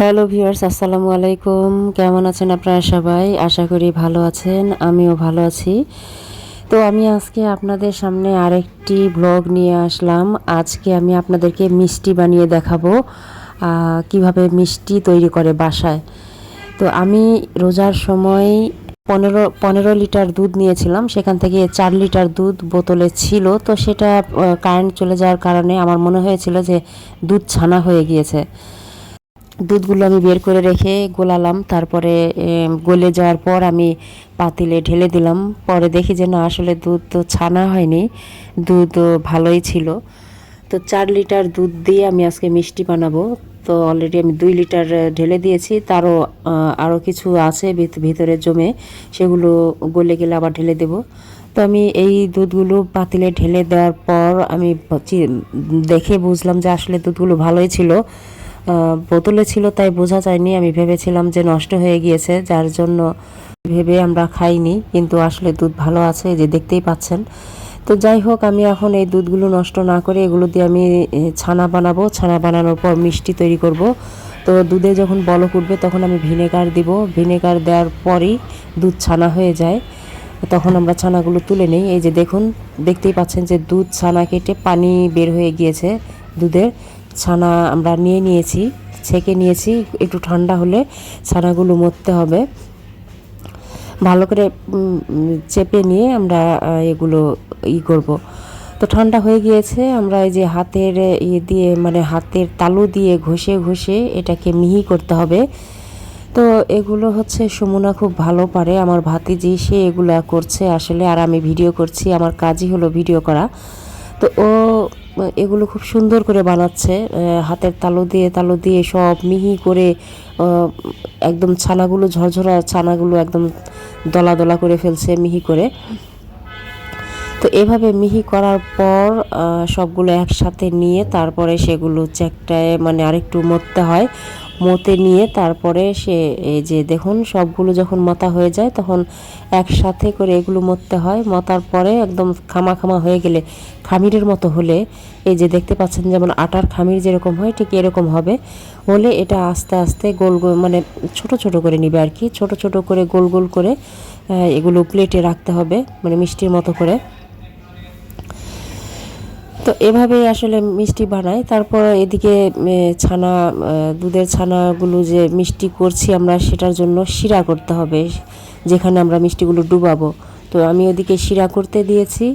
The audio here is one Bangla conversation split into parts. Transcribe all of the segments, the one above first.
হ্যালো ভিউয়ার্স, আসসালামু আলাইকুম। কেমন আছেন আপনারা সবাই? আশা করি ভালো আছেন, আমিও ভালো আছি। তো আমি আজকে আপনাদের সামনে আরেকটি ব্লগ নিয়ে আসলাম। আজকে আমি আপনাদেরকে মিষ্টি বানিয়ে দেখাবো কীভাবে মিষ্টি তৈরি করে বাসায়। তো আমি রোজার সময় পনেরো পনেরো লিটার দুধ নিয়েছিলাম, সেখান থেকে চার লিটার দুধ বোতলে ছিল। তো সেটা কারেন্ট চলে যাওয়ার কারণে আমার মনে হয়েছিল যে দুধ ছানা হয়ে গিয়েছে। দুধগুলো আমি বের করে রেখে গোলালাম। তারপরে গলে যাওয়ার পর আমি পাতিলে ঢেলে দিলাম। পরে দেখি যে না, আসলে দুধ তো ছানা হয়নি। দুধ ভালোই ছিল। তো চার লিটার দুধ দিয়ে আমি আজকে মিষ্টি বানাবো। তো অলরেডি আমি দুই লিটার ঢেলে দিয়েছি। তারও আরও কিছু আছে ভিত- ভিতরে জমে। সেগুলো গলে গেলে আবার ঢেলে দেব। তো আমি এই দুধগুলো পাতিলে ঢেলে দেওয়ার পর আমি দেখে বুঝলাম যে আসলে দুধগুলো ভালোই ছিল। বোতলে ছিল, তাই বোঝা যায়নি। আমি ভেবেছিলাম যে নষ্ট হয়ে গিয়েছে, যার জন্য ভেবে আমরা খাইনি, কিন্তু আসলে দুধ ভালো আছে যে দেখতেই পাচ্ছেন। তো যাই হোক, আমি এখন এই দুধগুলো নষ্ট না করে এগুলো দিয়ে আমি ছানা বানাবো। ছানা বানানোর পর মিষ্টি তৈরি করব। তো দুধে যখন বলক উঠবে, তখন আমি ভিনেগার দিব। ভিনেগার দেওয়ার পরই দুধ ছানা হয়ে যায়। তখন আমরা ছানাগুলো তুলে নিই। এই যে দেখুন, দেখতেই পাচ্ছেন যে দুধ ছানা কেটে পানি বের হয়ে গিয়েছে দুধের। ছানা আমরা নিয়ে নিয়েছি, ছেঁকে নিয়েছি, একটু ঠান্ডা হলে ছানাগুলো মরতে হবে। ভালো করে চেপে নিয়ে আমরা এগুলো ই করব। তো ঠান্ডা হয়ে গিয়েছে, আমরা এই যে হাতের ইয়ে দিয়ে মানে হাতের তালু দিয়ে ঘষে ঘষে এটাকে মিহি করতে হবে। তো এগুলো হচ্ছে সুমনা খুব ভালো পারে, আমার ভাতিজি সে এগুলা করছে আসলে, আর আমি ভিডিও করছি, আমার কাজই হলো ভিডিও করা। তো ও এগুলো খুব সুন্দর করে বানাচ্ছে হাতের তালু দিয়ে তালু দিয়ে সব মিহি করে একদম ছানাগুলো ঝরঝরা ছানাগুলো একদম দলা দলা করে ফেলছে মিহি করে। তো এভাবে মিহি করার পর সবগুলো একসাথে নিয়ে তারপরে সেগুলো চ্যাকটায় মানে আরেকটু মরতে হয়। মতে নিয়ে তারপরে সে, এই যে দেখুন, সবগুলো যখন মতা হয়ে যায়, তখন একসাথে করে এগুলো মরতে হয়। মতার পরে একদম খামা খামা হয়ে গেলে খামিরের মতো হলে, এই যে দেখতে পাচ্ছেন যেমন আটার খামির যেরকম হয়, ঠিক এরকম হবে। হলে এটা আস্তে আস্তে গোল গোল মানে ছোট ছোট করে নিবে আর কি। ছোট ছোট করে গোল গোল করে এগুলো প্লেটে রাখতে হবে মানে মিষ্টির মতো করে। তো এভাবেই আসলে মিষ্টি বানাই তারপর এদিকে ছানা দুধের ছানাগুলো যে মিষ্টি করছি আমরা সেটার জন্য শিরা করতে হবে, যেখানে আমরা মিষ্টিগুলো ডুবাবো। তো আমি ওদিকে শিরা করতে দিয়েছি,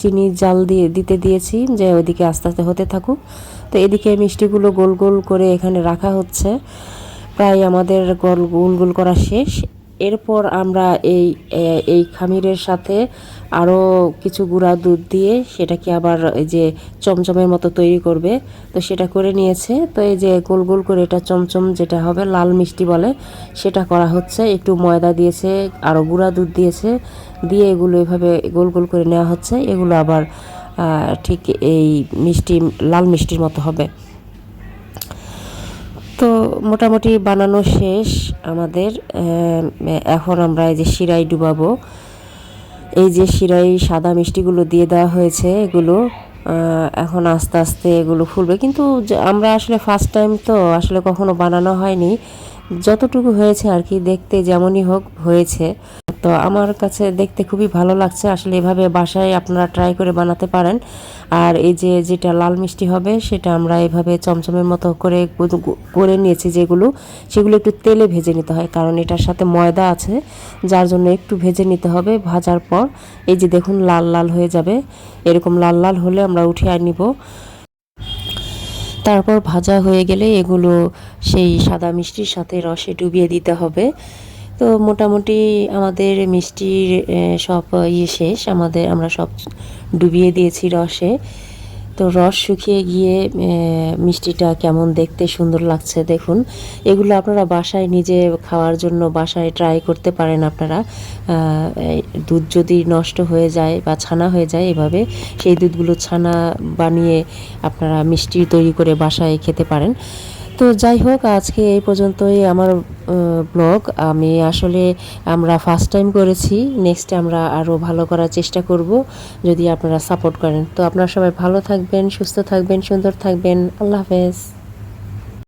চিনি, জাল দিয়ে, দিতে দিয়েছি যে ওদিকে আস্তে আস্তে হতে থাকুক। তো এদিকে মিষ্টিগুলো গোল গোল করে এখানে রাখা হচ্ছে। প্রায় আমাদের গোল গোল গোল করা শেষ। এরপর আমরা এই এই খামিরের সাথে আরও কিছু গুঁড়া দুধ দিয়ে সেটাকে আবার এই যে চমচমের মতো তৈরি করবে। তো সেটা করে নিয়েছে। তো এই যে গোল গোল করে এটা চমচম যেটা হবে লাল মিষ্টি বলে, সেটা করা হচ্ছে। একটু ময়দা দিয়েছে আরও গুঁড়া দুধ দিয়েছে। দিয়ে এগুলো এভাবে গোল গোল করে নেওয়া হচ্ছে। এগুলো আবার ঠিক এই মিষ্টি, লাল মিষ্টির মতো হবে। তো মোটামুটি বানানো শেষ আমাদের এখন আমরা এই যে শিরাই ডুবাবো। এই যে শিরাই সাদা মিষ্টিগুলো দিয়ে দেওয়া হয়েছে এগুলো এখন আস্তে আস্তে এগুলো ফুলবে। কিন্তু আমরা আসলে ফার্স্ট টাইম তো আসলে কখনো বানানো হয়নি। যতটুকু হয়েছে আর কি, দেখতে যেমনই হোক হয়েছে। তো আমার কাছে দেখতে খুবই ভালো লাগছে। আসলে এভাবে বাসায় আপনারা ট্রাই করে বানাতে পারেন। আর এই যে যেটা লাল মিষ্টি হবে, সেটা আমরা এভাবে চমচমের মতো করে করে নিয়েছি যেগুলো, সেগুলো একটু তেলে ভেজে নিতে হয়, কারণ এটার সাথে ময়দা আছে, যার জন্য একটু ভেজে নিতে হবে ভাজার পর। এই যে দেখুন লাল লাল হয়ে যাবে, এরকম লাল লাল হলে আমরা উঠিয়ে নিব। তারপর ভাজা হয়ে গেলে এগুলো সেই সাদা মিষ্টির সাথে রসে ডুবিয়ে দিতে হবে। তো মোটামুটি আমাদের মিষ্টির সব ইয়ে শেষ। আমাদের, আমরা সব ডুবিয়ে দিয়েছি রসে। তো রস শুকিয়ে গিয়ে মিষ্টিটা কেমন দেখতে সুন্দর লাগছে দেখুন। এগুলো আপনারা বাসায় নিজে খাওয়ার জন্য বাসায় ট্রাই করতে পারেন আপনারা। দুধ যদি নষ্ট হয়ে যায় বা ছানা হয়ে যায় এভাবে, সেই দুধগুলো ছানা বানিয়ে আপনারা মিষ্টি তৈরি করে বাসায় খেতে পারেন। তো যাই হোক, আজকে এই পর্যন্তই আমার ব্লগ আমি আসলে আমরা ফার্স্ট টাইম করেছি নেক্সট আমরা আরও ভালো করার চেষ্টা করব, যদি আপনারা সাপোর্ট করেন। তো আপনারা সবাই ভালো থাকবেন, সুস্থ থাকবেন, সুন্দর থাকবেন। আল্লাহ হাফেজ।